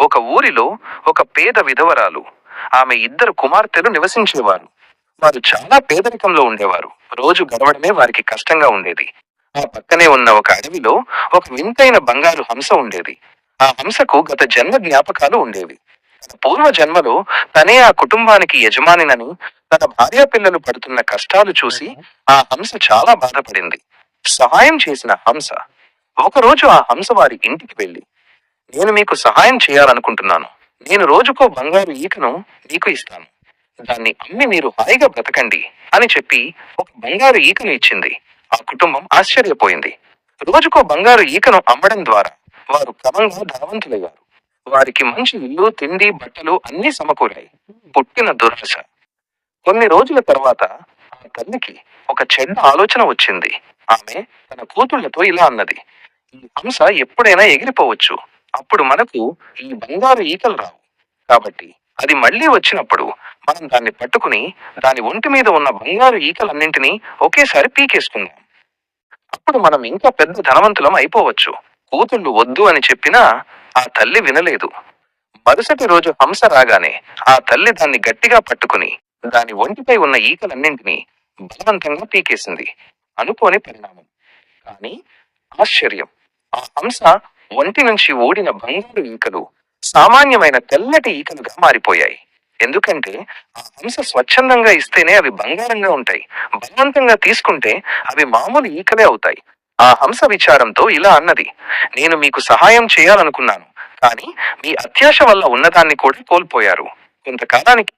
ఒక ఊరిలో ఒక పేద విధవరాలు. ఆమె ఇద్దరు కుమార్తెలు నివసించేవారు. వారు చాలా పేదరికంలో ఉండేవారు. రోజు గడవడమే వారికి కష్టంగా ఉండేది. ఆ పక్కనే ఉన్న ఒక అడవిలో ఒక వింతైన బంగారు హంస ఉండేది. ఆ హంసకు గత జన్మ జ్ఞాపకాలు ఉండేవి. తన పూర్వ జన్మలో తనే ఆ కుటుంబానికి యజమానినని తన భార్య పిల్లలు పడుతున్న కష్టాలు చూసి ఆ హంస చాలా బాధపడింది. సహాయం చేసిన హంస. ఒకరోజు ఆ హంస వారి ఇంటికి వెళ్ళి నేను మీకు సహాయం చేయాలనుకుంటున్నాను. నేను రోజుకో బంగారు ఈకను మీకు ఇస్తాను. దాన్ని అమ్మి మీరు హాయిగా బ్రతకండి అని చెప్పి ఒక బంగారు ఈకను ఇచ్చింది. ఆ కుటుంబం ఆశ్చర్యపోయింది. రోజుకో బంగారు ఈకను అమ్మడం ద్వారా వారు క్రమంగా ధనవంతులయ్యారు. వారికి మంచి ఇల్లు తిండి బట్టలు అన్నీ సమకూరాయి. పుట్టిన దురాశ. కొన్ని రోజుల తర్వాత ఆ తల్లికి ఒక చెడ్డ ఆలోచన వచ్చింది. ఆమె తన కూతుళ్ళతో ఇలా అన్నది. ఈ హంస ఎప్పుడైనా ఎగిరిపోవచ్చు. అప్పుడు మనకు ఈ బంగారు ఈకలు రావు. కాబట్టి అది మళ్ళీ వచ్చినప్పుడు మనం దాన్ని పట్టుకుని దాని ఒంటి మీద ఉన్న బంగారు ఈకలన్నింటినీ ఒకేసారి పీకేసుకుందాం. అప్పుడు మనం ఇంకా పెద్ద ధనవంతులం అయిపోవచ్చు. కూతుళ్ళు వద్దు అని చెప్పినా ఆ తల్లి వినలేదు. మరుసటి రోజు హంస రాగానే ఆ తల్లి దాన్ని గట్టిగా పట్టుకుని దాని ఒంటిపై ఉన్న ఈకలన్నింటినీ బలవంతంగా పీకేసింది. అనుకోని పరిణామం. కానీ ఆశ్చర్యం. ఆ హంస ఒంటి నుంచి ఊడిన బంగారు ఈకలు సామాన్యమైన తెల్లటి ఈకలుగా మారిపోయాయి. ఎందుకంటే ఆ హంస స్వచ్ఛందంగా ఇస్తేనే అవి బంగారంగా ఉంటాయి. బలవంతంగా తీసుకుంటే అవి మామూలు ఈకలే అవుతాయి. ఆ హంస విచారంతో ఇలా అన్నది నేను మీకు సహాయం చేయాలనుకున్నాను కానీ మీ అత్యాశ వల్ల ఉన్నదాన్ని కూడా కోల్పోయారు. కొంతకాలానికి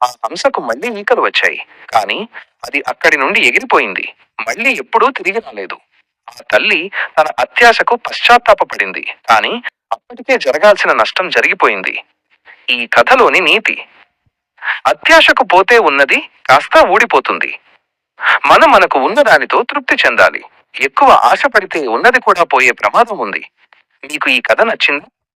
ఆ హంసకు మళ్ళీ ఈకలు వచ్చాయి. కానీ అది అక్కడి నుండి ఎగిరిపోయింది. మళ్ళీ ఎప్పుడూ తిరిగి రాలేదు. ఆ తల్లి తన అత్యాశకు పశ్చాత్తాపడింది కానీ అప్పటికే జరగాల్సిన నష్టం జరిగిపోయింది. ఈ కథలోని నీతి. అత్యాశకు పోతే ఉన్నది కాస్త ఊడిపోతుంది. మనం మనకు ఉన్నదానితో తృప్తి చెందాలి. ఎక్కువ ఆశపడితే ఉన్నది కూడా పోయే ప్రమాదం ఉంది. మీకు ఈ కథ నచ్చింది?